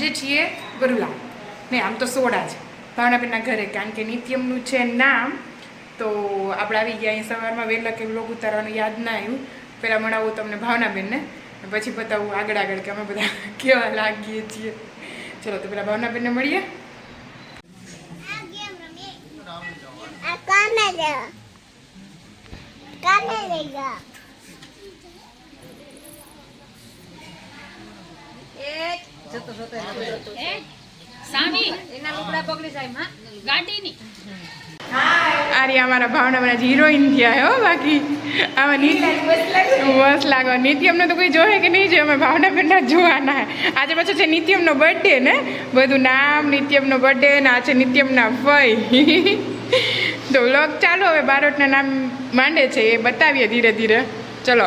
આજે છીએ બરુલા ને આમ તો સોડા છે ભાવનાબેનના ઘરે કારણ કે નિત્યમનું છે નામ તો આપણે આવી ગયા અહીં સવારમાં વહેલા કે લોગ ઉતારવાનું યાદ ના આવ્યું. પહેલાં મળાવું તમને ભાવનાબેનને પછી બતાવું આગળ આગળ કે અમે બધા કેવા લાગીએ છીએ. ચલો તો પેલા ભાવનાબેનને મળીએ. આ કાને લે કાને લઈ જા સામી? એના લુગડા પકડી જાય માં ગાડીની આ રહ્યા અમારા ભાવનાબેન હિરોઈન થયા હો બાકી. નિત્ય મસ્ત લાગો. નિત્યમને તો કોઈ જોહે કે નહીં જોયે અમે ભાવનાબેનના જોવાના આજે પછી છે નિત્યમનો બર્થડે ને? બધું નામ નિત્યમનો બર્થડે ને આ છે નિત્યમના ફઈ તો વ્લોગ ચાલુ હવે બારોટના નામ માંડે છે એ બતાવીએ ધીરે ધીરે. ચલો.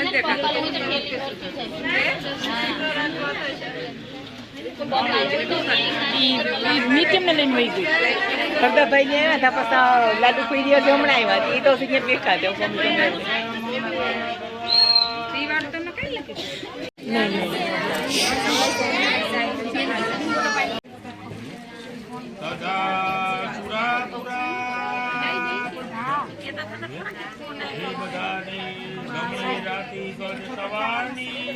છે. નિત્યમને લઈને વહી ગઈ? ને આવ્યા હતા પછી લાડુ કોઈ દિવસ હમણાં આવ્યા એ તો અહીંયા બેઠા હતા ગમે ગમે દાદા પુરા પુરા એ બધાની રાતી ગજ સવારની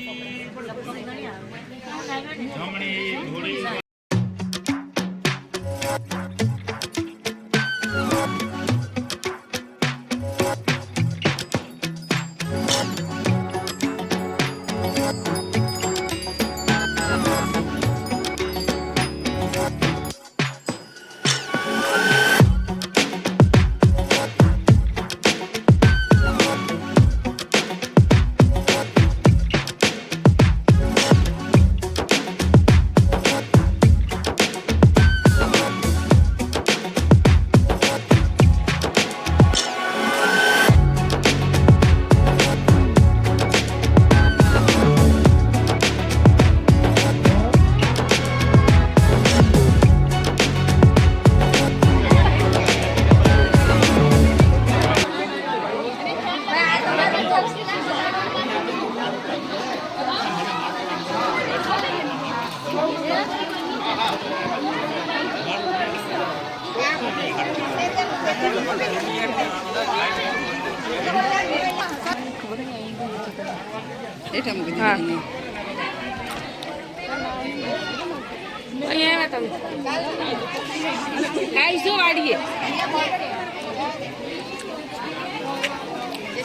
જમણી ઘોડી હા. અહીંયા આવ્યા તમે. આવીશું વાડીએ?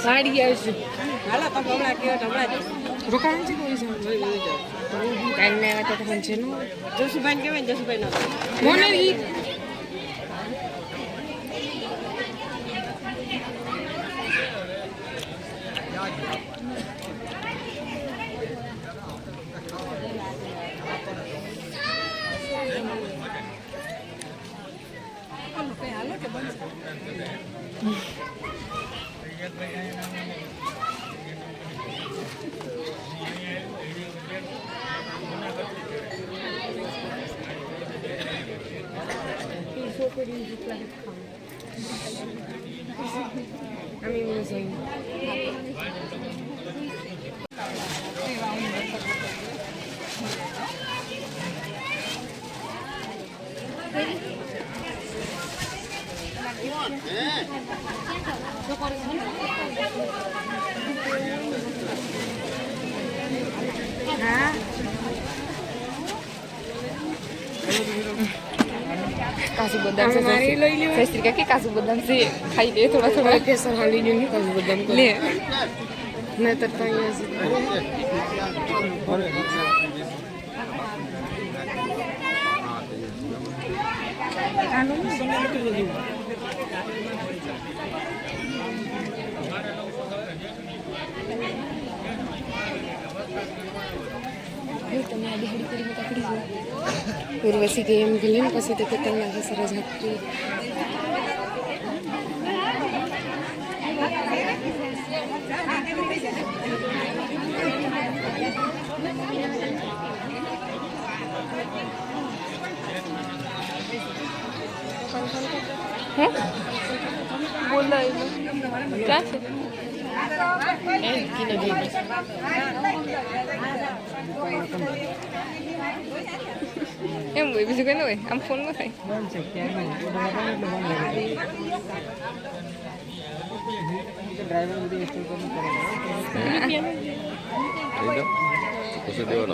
વાડીએ આવીશું. હાલો તમે હમણાં કહો તો હમણાં રોકાણ છે. કોઈ ટાઈમ આવ્યા તો તમને છે નો જસુભાઈ કહેવાય જસુભાઈ નો મને I'm using. કાજુ બદામ છે મારી લઈ લે ફેસ્ટ્રી કે કાજુ બદામ છે ખાઈ લે થોડા થોડા. કેસર હાલી ને કાજુ બદામ લે. ને તો તમે આ બિહાડી કરી પકડી જો ઉર્વશી કે એમ ગયેલી ને પછી તો કેટલા લાગે સરસ હતી હે બોલો ક્યાં છે એ કિલો જોઈએ એમ હોય બીજું કઈ ન હોય આમ ફોન ન થાય.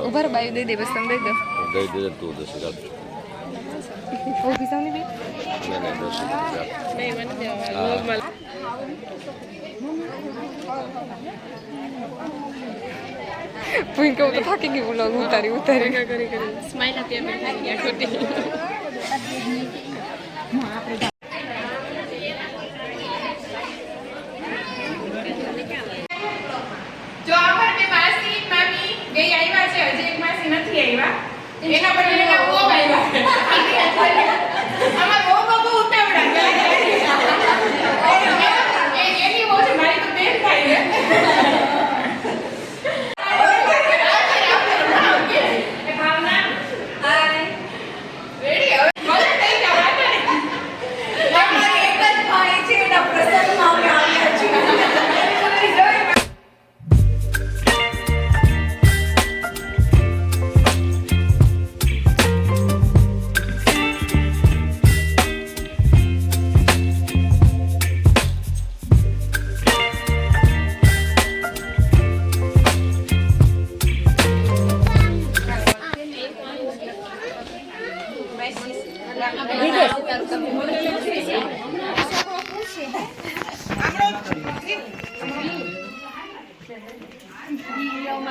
ઊભા બાયું દઈ દે બસ તમે દઈ દો. દઈ દે તું દસ હજાર ઊભી સામે બે ના ના દસ હજાર પૂઈ કહું તો થાકી ગઈ બોલો ઉતારી ઉતારી. કરી કરી. સ્માઈલ આપી આપી થાકી ગયા ખોટી. જો અમાર બે માસી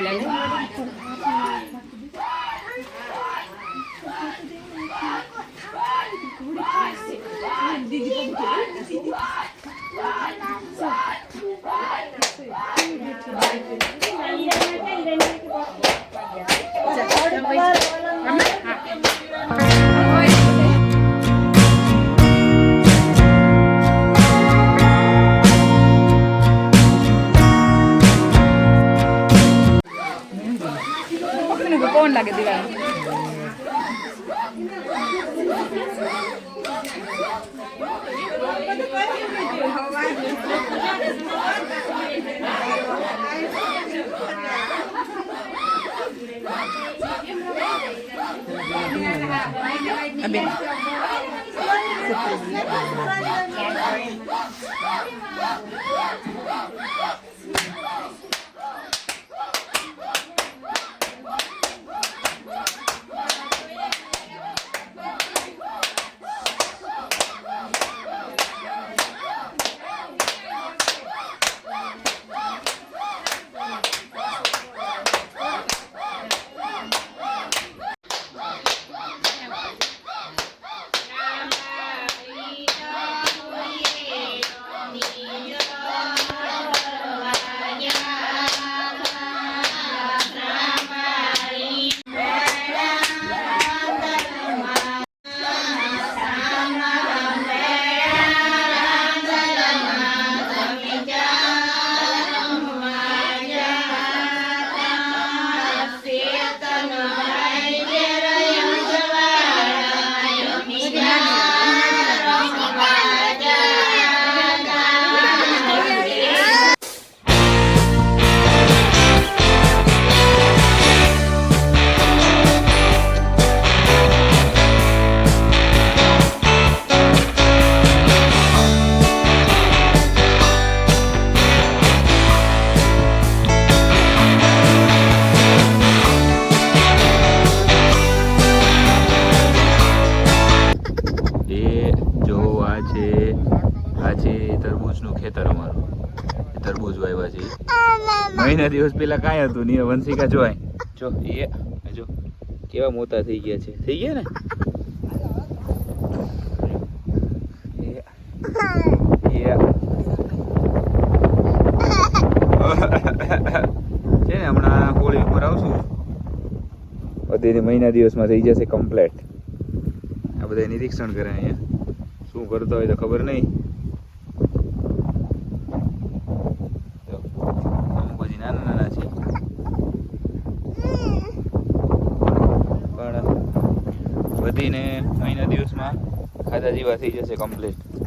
લઈ gitu kan Abin. Thank. મહિના દિવસ પેલા કાંઈ હતું નહીં વંશિકા જો જો, એ જો, કેવા મોટા થઈ ગયા છે. થઈ ગયા ને? છે ને હમણાં હોળી ઉપર આવશું બધીને મહિના દિવસમાં થઈ જશે કમ્પ્લેટ આ બધા નિરીક્ષણ કરે અહીંયા. શું કરતો હોય તો ખબર નહીં જો, અમુક હજી નાના નાના છે પણ વધીને અહીંના દિવસમાં ખાધા જેવા થઈ જશે કમ્પ્લીટ